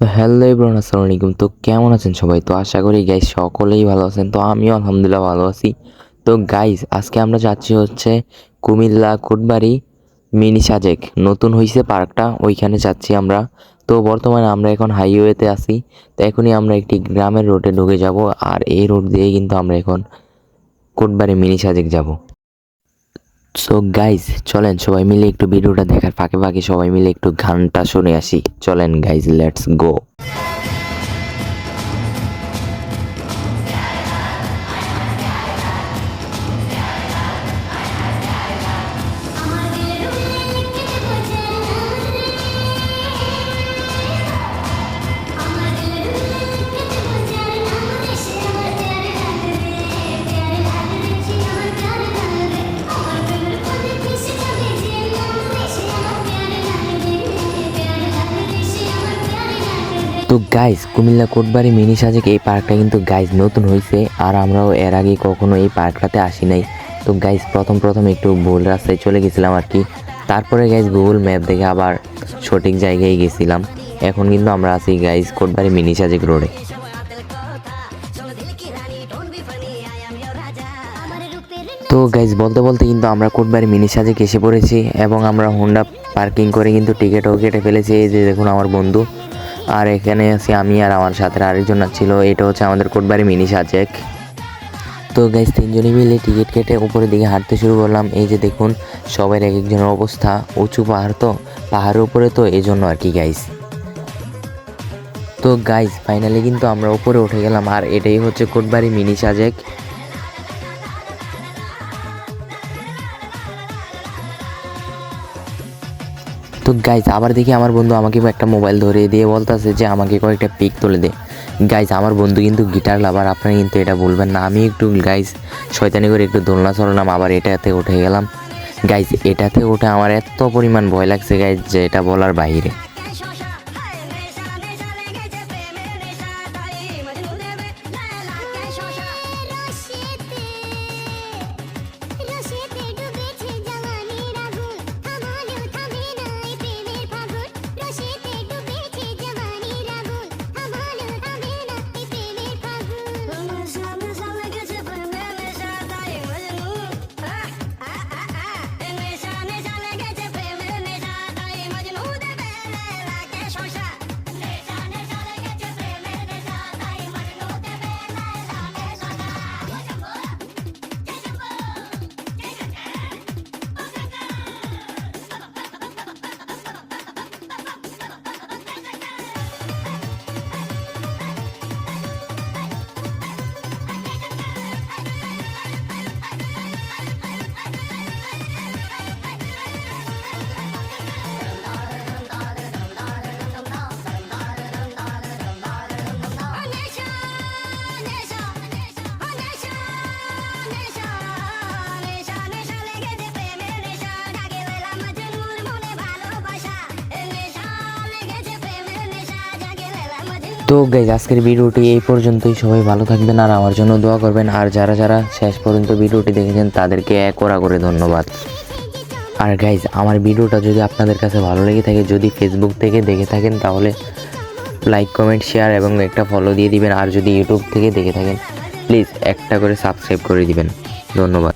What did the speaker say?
তো hello everyone আসসালামু আলাইকুম। তো কেমন আছেন সবাই? তো আশা করি গাইস সকলেই ভালো আছেন। তো আমিও আলহামদুলিল্লাহ ভালো আছি। তো গাইস আজকে আমরা যাচ্ছি হচ্ছে কুমিল্লা কোটবাড়ি মিনি সাজেক। নতুন হয়েছে পার্কটা, ওইখানে যাচ্ছি আমরা। তো বর্তমানে আমরা এখন হাইওয়েতে আছি। তো এখনই আমরা একটি গ্রামের রোডে ঢুকে যাব। আর এই রোড দিয়ে কিন্তু আমরা এখন কোটবাড়ি মিনি সাজেক যাব। সো গাইজ চলেন সবাই মিলে একটু ভিডিওটা দেখার ফাঁকে ফাঁকে সবাই মিলে একটু ঘানটা শুনে আসি। চলেন গাইজ লেটস গো তো গাইজ কুমিল্লা কোটবাড়ি মিনি সাজেক এই পার্কটা কিন্তু গাইজ নতুন হয়েছে আর আমরাও এর আগে কখনো এই পার্কটাতে আসি নাই। তো গাইজ প্রথম প্রথম একটু ভুল রাস্তায় চলে গেছিলাম আর কি। তারপরে গাইজ গুগল ম্যাপ দেখে আবার সঠিক জায়গায় গেছিলাম। এখন কিন্তু আমরা আছি গাইজ কোটবাড়ি মিনি সাজেক রোডে। তো গাইজ বলতে বলতে কিন্তু আমরা কোটবাড়ি মিনি সাজেক এসে পড়েছি এবং আমরা হোন্ডা পার্কিং করে কিন্তু টিকিটও কেটে ফেলেছি। এই যে দেখুন আমার বন্ধু। আর এখানে আছি আমি আর আমার সাথে আরেকজন ছিল, এটা হচ্ছে আমাদের কোটবাড়ি মিনি সাজেক। তো গাইজ তিনজনে মিলে টিকিট কেটে উপরের দিকে হাঁটতে শুরু করলাম। এই যে দেখুন সবার এক একজনের অবস্থা, উঁচু পাহাড় তো, পাহাড়ের উপরে তো এই জন্য আর কি গাইজ তো গাইজ ফাইনালি কিন্তু আমরা উপরে উঠে গেলাম, আর এটাই হচ্ছে কোটবাড়ি মিনি সাজেক। তো গাইজ আবার দেখি আমার বন্ধু আমাকে একটা মোবাইল ধরে দিয়ে বলতেছে যে, আমাকে কয়েকটা পিক তুলে দে। গাইজ আমার বন্ধু কিন্তু গিটার লাভার আপনারা কিন্তু এটা বলবেন না। আমি একটু গাইজ শয়তানি করে একটু দোলনা চড়লাম আবার এটাতে উঠে গেলাম। গাইজ এটাতে উঠে আমার এত পরিমাণ ভয় লাগছে গাইজ যে এটা বলার বাইরে। তো গাইজ আজকের ভিডিওটি এই পর্যন্তই। সবাই ভালো থাকবেন আর আমার জন্য দোয়া করবেন। আর যারা যারা শেষ পর্যন্ত ভিডিওটি দেখেছেন, তাদেরকে এক ওরা করে ধন্যবাদ। আর গাইজ আমার ভিডিওটা যদি আপনাদের কাছে ভালো লেগে থাকে, যদি ফেসবুক থেকে দেখে থাকেন, তাহলে লাইক কমেন্ট শেয়ার এবং একটা ফলো দিয়ে দিবেন। আর যদি ইউটিউব থেকে দেখে থাকেন প্লিজ একটা করে সাবস্ক্রাইব করে দিবেন। ধন্যবাদ।